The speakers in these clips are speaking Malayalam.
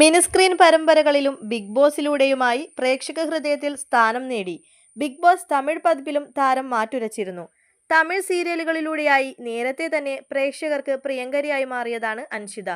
മിനിസ്ക്രീൻ പരമ്പരകളിലും ബിഗ് ബോസിലൂടെയുമായി പ്രേക്ഷക ഹൃദയത്തിൽ സ്ഥാനം നേടി. ബിഗ് ബോസ് തമിഴ് പതിപ്പിലും താരം മാറ്റുരച്ചിരുന്നു. തമിഴ് സീരിയലുകളിലൂടെയായി നേരത്തെ തന്നെ പ്രേക്ഷകർക്ക് പ്രിയങ്കരിയായി മാറിയതാണ് അൻഷിത.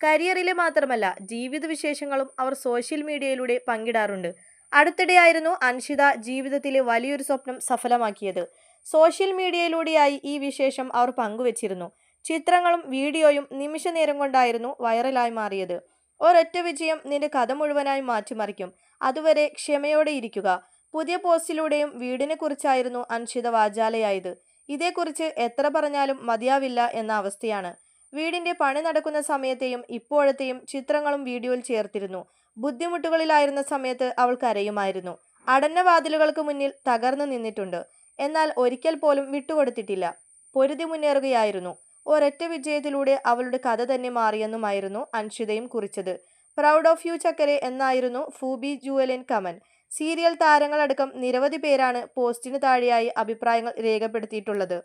കരിയറിലെ മാത്രമല്ല ജീവിത വിശേഷങ്ങളും അവർ സോഷ്യൽ മീഡിയയിലൂടെ പങ്കിടാറുണ്ട്. അടുത്തിടെയായിരുന്നു അൻഷിത ജീവിതത്തിലെ വലിയൊരു സ്വപ്നം സഫലമാക്കിയത്. സോഷ്യൽ മീഡിയയിലൂടെയായി ഈ വിശേഷം അവർ പങ്കുവച്ചിരുന്നു. ചിത്രങ്ങളും വീഡിയോയും നിമിഷ നേരം കൊണ്ടായിരുന്നു വൈറലായി മാറിയത്. ഒരൊറ്റ വിജയം നിന്റെ കഥ മുഴുവനായി മാറ്റിമറിക്കും. അതുവരെ ക്ഷമയോടെ ഇരിക്കുക. പുതിയ പോസ്റ്റിലൂടെയും വീടിനെ കുറിച്ചായിരുന്നു അൻഷിത വാചാലയായത്. ഇതേക്കുറിച്ച് എത്ര പറഞ്ഞാലും മതിയാവില്ല എന്ന അവസ്ഥയാണ്. വീടിന്റെ പണി നടക്കുന്ന സമയത്തെയും ഇപ്പോഴത്തെയും ചിത്രങ്ങളും വീഡിയോയിൽ ചേർത്തിരുന്നു. ബുദ്ധിമുട്ടുകളിലായിരുന്ന സമയത്ത് അവൾ കരയുമായിരുന്നു. അടഞ്ഞ വാതിലുകൾക്ക് മുന്നിൽ തകർന്നു നിന്നിട്ടുണ്ട്. എന്നാൽ ഒരിക്കൽ പോലും വിട്ടുകൊടുത്തിട്ടില്ല. പൊരുതി മുന്നേറുകയായിരുന്നു. ഒരൊറ്റ വിജയത്തിലൂടെ അവളുടെ കഥ തന്നെ മാറിയെന്നുമായിരുന്നു അൻഷിതയും കുറിച്ചത്. പ്രൗഡ് ഓഫ് യു ചക്കരെ എന്നായിരുന്നു ഫൂബി ജുവലിൻ കമൻ സീരിയൽ താരങ്ങളടക്കം നിരവധി പേരാണ് പോസ്റ്റിന് താഴെയായി അഭിപ്രായങ്ങൾ രേഖപ്പെടുത്തിയിട്ടുള്ളത്.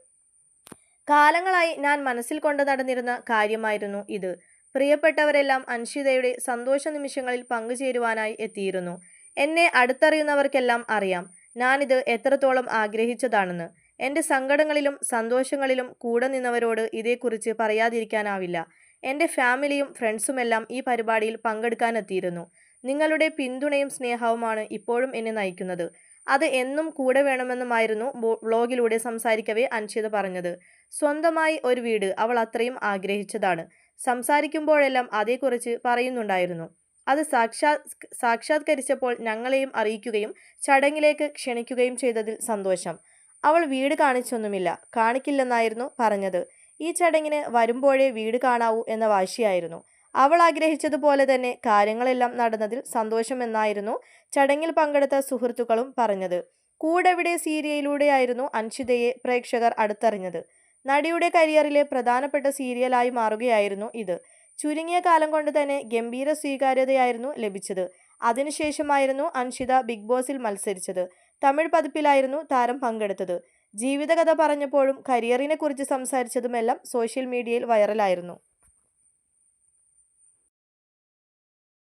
കാലങ്ങളായി ഞാൻ മനസ്സിൽ കൊണ്ടു നടന്നിരുന്ന കാര്യമായിരുന്നു ഇത്. പ്രിയപ്പെട്ടവരെല്ലാം അൻഷിതയുടെ സന്തോഷ നിമിഷങ്ങളിൽ പങ്കുചേരുവാനായി എത്തിയിരുന്നു. എന്നെ അടുത്തറിയുന്നവർക്കെല്ലാം അറിയാം. ഞാനിത് എത്രത്തോളം ആഗ്രഹിച്ചതാണെന്ന്. എന്റെ സങ്കടങ്ങളിലും സന്തോഷങ്ങളിലും കൂടെ നിന്നവരോട് ഇതേക്കുറിച്ച് പറയാതിരിക്കാനാവില്ല. എന്റെ ഫാമിലിയും ഫ്രണ്ട്സുമെല്ലാം ഈ പരിപാടിയിൽ പങ്കെടുക്കാനെത്തിയിരുന്നു. നിങ്ങളുടെ പിന്തുണയും സ്നേഹവുമാണ് ഇപ്പോഴും എന്നെ നയിക്കുന്നത്. അത് എന്നും കൂടെ വേണമെന്നുമായിരുന്നു ബ്ലോഗിലൂടെ സംസാരിക്കവേ അൻഷിത പറഞ്ഞത്. സ്വന്തമായി ഒരു വീട് അവൾ അത്രയും ആഗ്രഹിച്ചതാണ്. സംസാരിക്കുമ്പോഴെല്ലാം അതേക്കുറിച്ച് പറയുന്നുണ്ടായിരുന്നു. അത് സാക്ഷാ സാക്ഷാത്കരിച്ചപ്പോൾ ഞങ്ങളെയും അറിയിക്കുകയും ചടങ്ങിലേക്ക് ക്ഷണിക്കുകയും ചെയ്തതിൽ സന്തോഷം. അവൾ വീട് കാണിച്ചൊന്നുമില്ല. കാണിക്കില്ലെന്നായിരുന്നു പറഞ്ഞത്. ഈ ചടങ്ങിന് വരുമ്പോഴേ വീട് കാണാവൂ എന്ന വാശിയായിരുന്നു. അവൾ ആഗ്രഹിച്ചതുപോലെ തന്നെ കാര്യങ്ങളെല്ലാം നടന്നതിൽ സന്തോഷമെന്നായിരുന്നു ചടങ്ങിൽ പങ്കെടുത്ത സുഹൃത്തുക്കളും പറഞ്ഞത്. കൂടെവിടെ സീരിയലിലൂടെയായിരുന്നു അൻഷിതയെ പ്രേക്ഷകർ അടുത്തറിഞ്ഞത്. നടിയുടെ കരിയറിലെ പ്രധാനപ്പെട്ട സീരിയലായി മാറുകയായിരുന്നു ഇത്. ചുരുങ്ങിയ കാലം കൊണ്ട് തന്നെ ഗംഭീര സ്വീകാര്യതയായിരുന്നു ലഭിച്ചത്. അതിനുശേഷമായിരുന്നു അൻഷിത ബിഗ് ബോസിൽ മത്സരിച്ചത്. തമിഴ് പതിപ്പിലായിരുന്നു താരം പങ്കെടുത്തത്. ജീവിതകഥ പറഞ്ഞപ്പോഴും കരിയറിനെക്കുറിച്ച് സംസാരിച്ചതുമെല്ലാം സോഷ്യൽ മീഡിയയിൽ വൈറലായിരുന്നു.